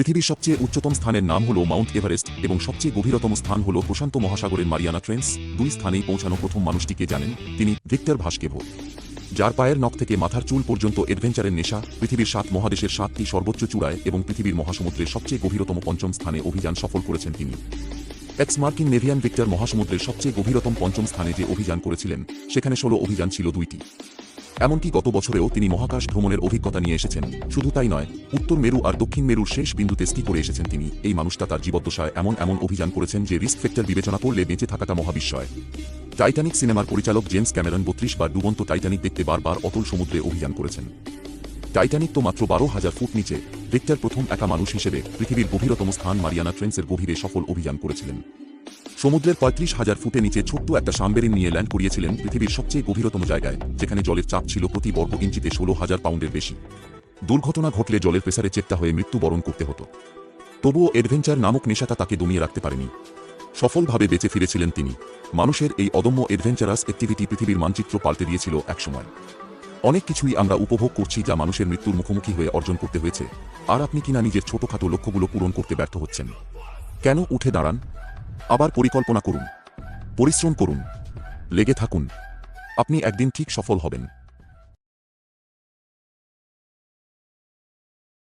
পৃথিবীর সবচেয়ে উচ্চতম স্থানের নাম হল মাউন্ট এভারেস্ট এবং সবচেয়ে গভীরতম স্থান হল প্রশান্ত মহাসাগরের মারিয়ানা ট্রেন্স। দুই স্থানেই পৌঁছানো প্রথম মানুষটিকে জানেন, তিনি ভিক্টর ভাস্কেভো। যার পায়ের নখ থেকে মাথার চুল পর্যন্ত অ্যাডভেঞ্চারের নেশা, পৃথিবীর সাত মহাদেশের সাতটি সর্বোচ্চ চূড়ায় এবং পৃথিবীর মহাসমুদ্রের সবচেয়ে গভীরতম পঞ্চম স্থানে অভিযান সফল করেছেন তিনি। এক্স মার্কিন নেভিয়ান ভিক্টর মহাসমুদ্রের সবচেয়ে গভীরতম পঞ্চম স্থানে যে অভিযান করেছিলেন, সেখানে ষোলো অভিযান ছিল দুইটি। এমনকি গত বছরেও তিনি মহাকাশ ভ্রমণের অভিজ্ঞতা নিয়ে এসেছেন। শুধু তাই নয়, উত্তর মেরু আর দক্ষিণ মেরুর শেষ বিন্দুতে স্কি করে এসেছেন তিনি। এই মানুষটা তার জীবদ্দশায় এমন এমন অভিযান করেছেন যে রিস্ক ফ্যাক্টর বিবেচনা করলে বেঁচে থাকাটা মহাবিস্ময়। টাইটানিক সিনেমার পরিচালক জেমস ক্যামেরন বত্রিশ বার ডুবন্ত টাইটানিক দেখতে বারবার অতল সমুদ্রে অভিযান করেছেন। টাইটানিক তো মাত্র বারো হাজার ফুট নিচে ভিক্টর প্রথম একা মানুষ হিসেবে পৃথিবীর গভীরতম স্থান মারিয়ানা ট্রেন্সের গভীরে সফল অভিযান করেছিলেন। সমুদ্রের পঁয়ত্রিশ হাজার ফুটে নিচে ছোট্ট একটা সামবেরিন নিয়ে ল্যান্ড করিয়েছিলেন পৃথিবীর সবচেয়ে গভীরতম জায়গায়, যেখানে জলের চাপ ছিল প্রতি বর্গ ইঞ্চিতে ষোলো হাজার পাউন্ডের বেশি। দুর্ঘটনা ঘটলে জলের প্রেসারে চেপটা হয়ে মৃত্যুবরণ করতে হতো। তবুও অ্যাডভেঞ্চার নামক নেশাটা তাকে দমিয়ে রাখতে পারেনি। সফলভাবে বেঁচে ফিরেছিলেন তিনি। মানুষের এই অদম্য অ্যাডভেঞ্চারাস অ্যাক্টিভিটি পৃথিবীর মানচিত্র পাল্টে দিয়েছিল একসময়। অনেক কিছুই আমরা উপভোগ করছি যা মানুষের মৃত্যুর মুখোমুখি হয়ে অর্জন করতে হয়েছে। আর আপনি কিনা নিজের ছোটখাটো লক্ষ্যগুলো পূরণ করতে ব্যর্থ হচ্ছেন। কেন উঠে দাঁড়ান? আবার পরিকল্পনা করুন। পরিশ্রম করুন। লেগে থাকুন। আপনি একদিন ঠিক সফল হবেন।